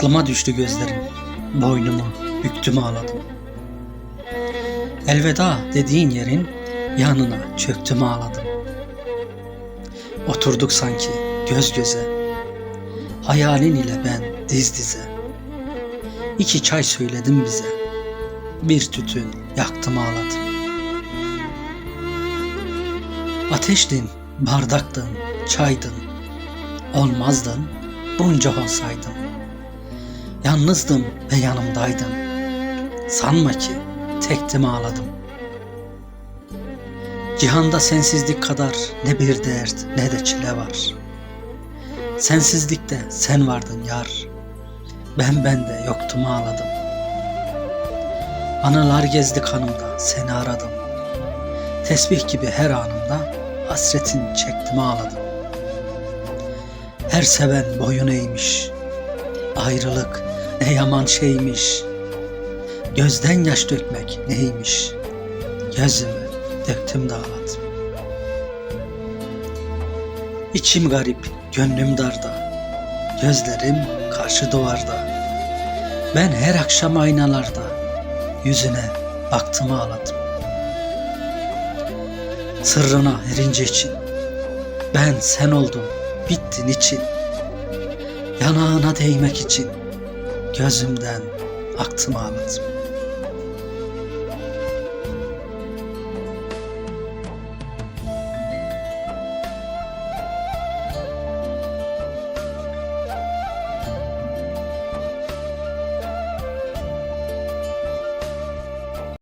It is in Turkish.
Aklıma düştü gözlerim, boynumu büktüm ağladım. Elveda dediğin yerin yanına çöktüm ağladım. Oturduk sanki göz göze, hayalin ile ben diz dize. İki çay söyledim bize, bir tütün yaktım ağladım. Ateştin, bardaktın, çaydın, olmazdın, bunca olsaydın. Yalnızdım ve yanımdaydın. Sanma ki tektim ağladım. Cihanda sensizlik kadar ne bir dert ne de çile var. Sensizlikte sen vardın yar. Ben bende yoktum ağladım. Anılar gezdi kanımda seni aradım. Tesbih gibi her anımda hasretin çektim ağladım. Her seven boyun eğmiş. Ayrılık ne yaman şeymiş. Gözden yaş dökmek neymiş. Gözümü döktüm de ağladım. İçim garip, gönlüm darda. Gözlerim karşı duvarda. Ben her akşam aynalarda yüzüne baktım ağladım. Sırrına erince için ben sen oldum, bittin için. Yanağına değmek için gözümden aktım ağladım.